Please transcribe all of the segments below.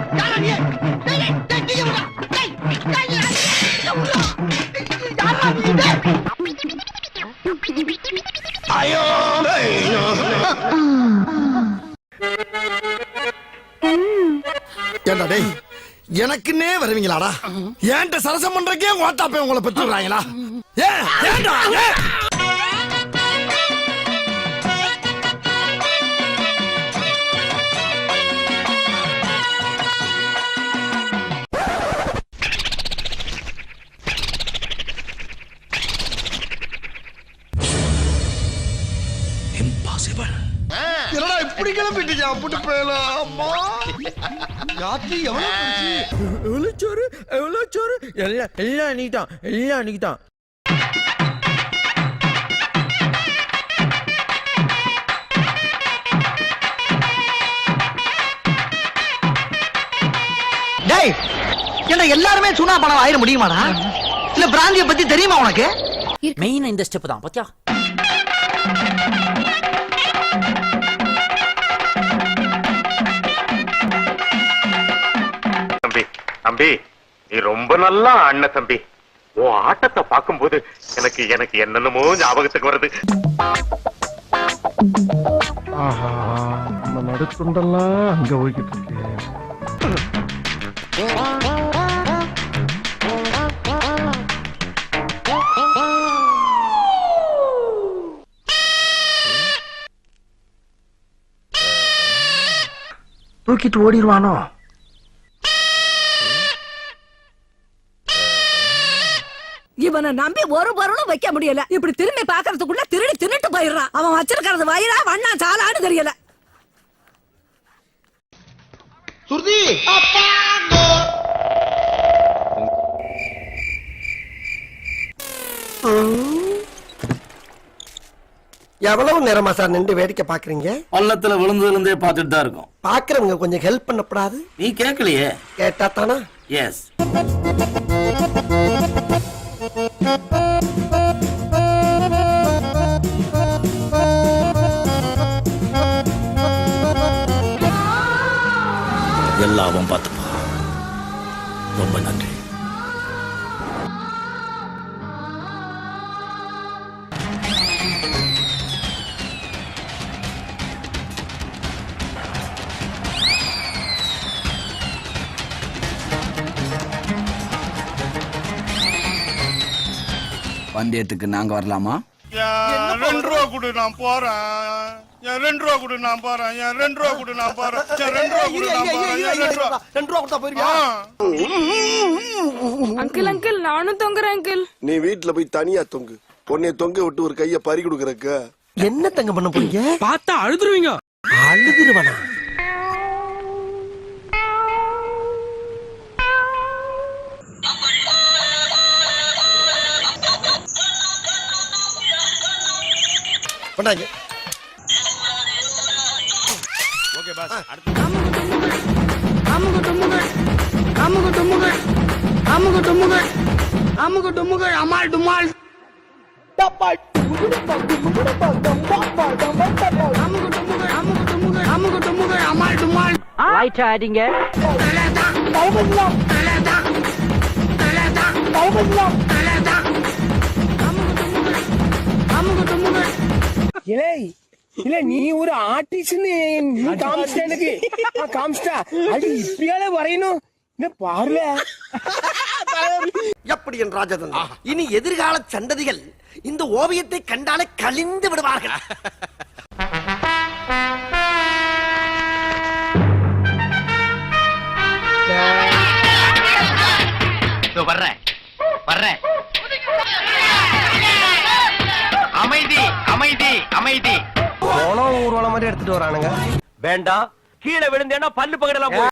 யாரா நீ? டேய். ஐயோ ஏண்டா டேய் எனக்குன்னே வருவீங்களாடா? ஏன்ட்ட சரசம் பண்றக்கே ஓட்டாப்பே உங்களை பெற்றுறாங்களா ஏன் ஏன்டா அப்படி போயலாம் அம்மா. காத்து எவ்வளவு? எவ்வளோ சோறு எவ்வளோ சோறு? எல்லாம் எல்லாம் தான் எல்லாம் நீ தான் டேய் என்ன எல்லாருமே சுனா பணம் ஆயிர முடியுமாடா? இல்ல பிராந்திய பத்தி தெரியுமா உனக்கு? மெயின் இந்த ஸ்டெப் தான் பாத்தியா? தம்பி நீ ரொம்ப நல்லா ஆடின தம்பி. உன் ஆட்டத்தை பார்க்கும்போது எனக்கு எனக்கு என்னென்னமோ ஞாபகத்துக்கு வருது. ஆஹா நம்ம நடுத்துண்டெல்லாம் அங்க போய்கிட்டு இருக்கு. தூக்கிட்டு ஓடிடுவானோ? இவனை நம்பி ஒரு பொருளும் வைக்க முடியல. இப்படி திரும்பி பாக்குறதுக்குள்ள திருடி தின்னுட்டு போயிடுறான். அவன் வச்சிருக்கிறது வயிறா வண்ணா சாலான்னு தெரியல. சுருதி! எவ்வளவு நேரமா சார் நின்று வேடிக்கை பாக்குறீங்க பள்ளத்துல விழுந்ததுல இருந்தே பார்த்துட்டு தான் இருக்கோம். பாக்குறவங்க கொஞ்சம் ஹெல்ப் பண்ணப்படாது. நீ கேட்கலையே? கேட்டா தானா? எஸ் எல்லாம் பார்த்துப்பா. ரொம்ப நன்றி. பந்தயத்துக்கு நாங்க வரலாமா? ரெண்டு ரூபா கொடு நான் போறேன். என் ரெண்டு ரூபா கொடு நான் போறேன். என் ரெண்டு ரூபா கொடு நான் போறேன். என் ரெண்டு ரூபா கொடு நான் போறேன். என் ரெண்டு ரூபா. ரெண்டு ரூபா கொடுத்தா போயிருவியா? அங்கிள் அங்கிள் நானும் தொங்குறேன் அங்கிள். நீ வீட்டுல போய் தனியா தொங்கு. உன்னைய தொங்க விட்டு ஒரு கைய பறி கொடுக்கறக்க என்ன தங்க பண்ண போறீங்க? பார்த்தா அழுதுருவீங்க. அழுதுருவனா? கொண்டாங்க அமுகு டுமுகள் அமுகு டுமுகள் அமுகு டுமுகள் அமுகு டுமுகள் அமால் டுமால். அமுகு டுமுகள் அமால் டுமால். லைட் அடிங்க தலதா தலதா தலதா இல்லை இல்ல நீ ஒரு ஆர்டிஸ்ட்னு நீ காமிச்சிட்ட எனக்கு. நான் காமிச்சிட்டா? அது இப்படியால வரையணும். இந்த பாருல. எப்படி என் ராஜதந்திரா இனி எதிர்கால சந்ததிகள் இந்த ஓவியத்தை கண்டாலே கலிந்து விடுவார்கள். வர்றேன். வர்றேன். அமைதி. அமைதி அமைதி. போனோம் ஊர்வலம் மாதிரி எடுத்துட்டு வரானுங்க. வேண்டாம். கீழே விழுந்தேன்னா பல்லு பகடலாம் போய்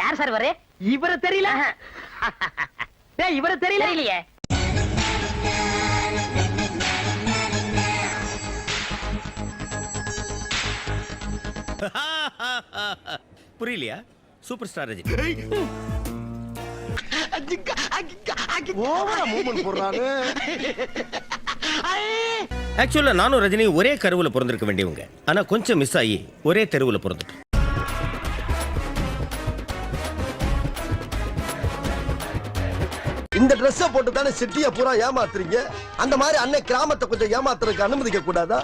யார் சார் வரு இவரை தெரியல. இவரை தெரியல. இல்லையே புரியலையா? Super star Rajini. ஓவரா மூமெண்ட் போடுறானு. ஆக்சுவலா நானும் ரஜினி ஒரே கருவுல பிறந்திருக்க வேண்டியவங்க. ஆனா கொஞ்சம் மிஸ் ஆகி ஒரே தெருவுல பிறந்துட்டோம். இந்த ட்ரெஸ்ஸ போட்டு தானே சிட்டிய பூரா ஏமாத்துறீங்க? அந்த மாதிரி அன்னை கிராமத்தை கொஞ்சம் ஏமாத்துறதுக்கு அனுமதிக்க கூடாதா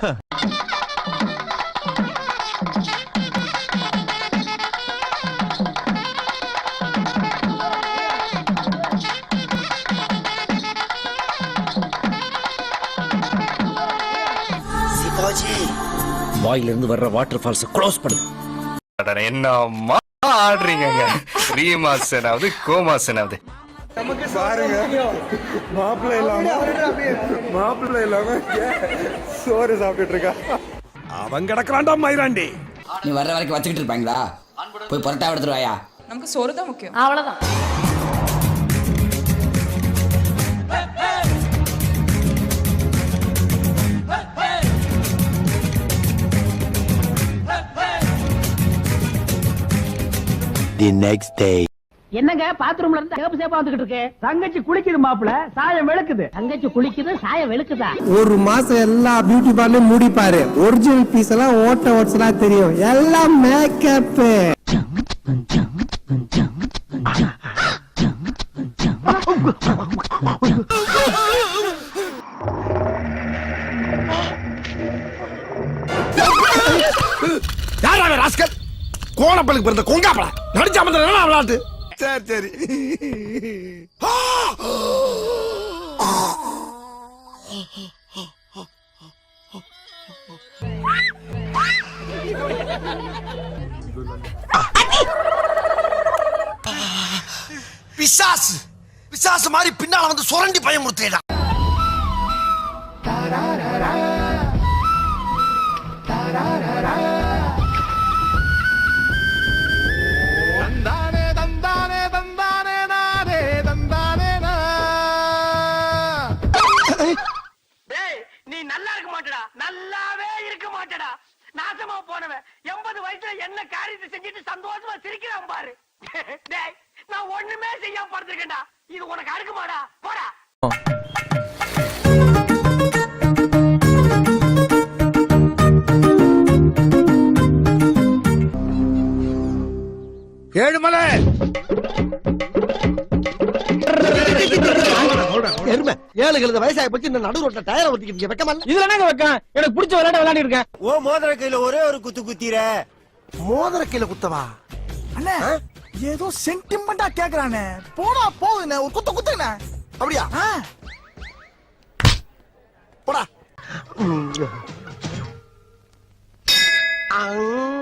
வாயிலிருந்து வர்ற வாட்டர் ஃபால்ஸ் க்ளோஸ் பண்ணு. என்னம்மா ஆடுறீங்க ரீமாசனாவது கோமாசனாவது. பாருங்க மாப்பிள்ளை இல்லாம மாப்பிள்ளை இல்லாம சோறு சாப்பிட்டுட்டு இருக்கா. அவன் கிடக்குறான்டா மயிராண்டி. நீ வர்ற வரைக்கும் வச்சுக்கிட்டு இருப்பாங்களா? போய் புரட்டா எடுத்துட்டு வாயா. நமக்கு சோறு தான் முக்கியம். அவ்வளவுதான். தி நெக்ஸ்ட் டே என்னங்க பாத்ரூம்ல இருந்து சேப்பு சேப்பா வந்துகிட்டு இருக்கு? தங்கச்சி குளிக்குது மாப்பிள சாயம் வெளுக்குது. தங்கச்சி குளிக்குது சாயம் வெளுக்குதா? ஒரு மாசம் எல்லா பியூட்டி பார்லரும் மூடிப்பாரு. ஒரிஜினல் பீஸ் எல்லாம் ஓட்ட ஓட்ஸ்லா தெரியும். எல்லாம் மேக்கப் யாரா ராஸ்கல்? கோணப்பலுக்கு பிறந்த கொங்காப்படா நடிச்சா மந்திர விளையாட்டு? சரி சரி. பிசாசு. பிசாசு மாதிரி பின்னால வந்து சுரண்டி பயமுறுத்தேடா நாசமா போனவன். எண்பது வயசுல என்ன காரியத்தை செஞ்சுட்டு சந்தோஷமா சிரிக்கிறான் பாரு. டேய் நான் ஒண்ணுமே செய்யாம படுத்திருக்கேன்டா. இது உனக்கு அடுக்குமாடா. போடா. ஏழுமலை! ஏழு கழுத வயசாகி போச்சு இந்த நடு ரோட்ல டயரை ஒட்டிக்கிட்டு வைக்கமா இதுல என்னங்க வைக்கேன் எனக்கு பிடிச்ச விளையாட்டு விளையாடி இருக்கேன். ஓ மோதிர கையில ஒரே ஒரு குத்து குத்திர. மோதிர கையில குத்தவா? அண்ணா ஏதோ சென்டிமெண்டா கேக்குறானே. போடா போகுதுண்ணே ஒரு குத்து குத்துண்ணே. அப்படியா? போடா. அங்க